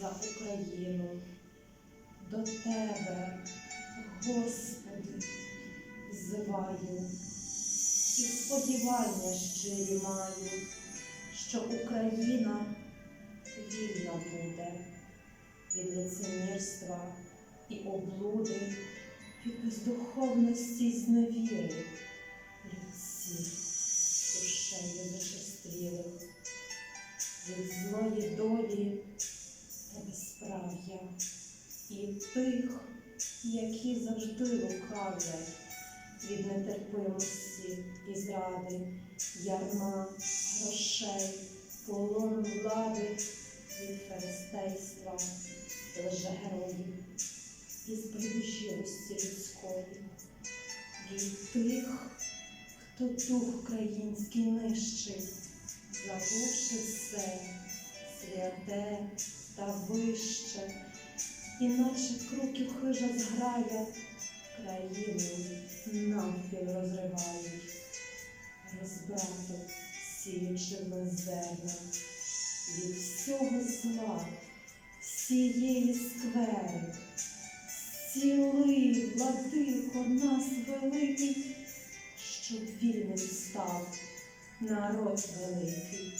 за Україну. До Тебе, Господи, зиваю, і сподівання щирі маю, що Україна вільна буде від лицемірства і облуди, від бездуховності й зневіри, людці душею зачерствілих, від злої долі тих, які завжди лукавлять від нетерпимості і зради, ярма, грошей, полону влади, від фарисейства, лжегероїв, і збридужілості людської, від тих, хто дух український нищить, забувши все святе та вище, іначе кроків хижа зграя. Країну навпіл розривають, розбрату сіючи зерна від всього зла, всієї сквери, зціли, владико, нас великий, щоб вільним став народ великий.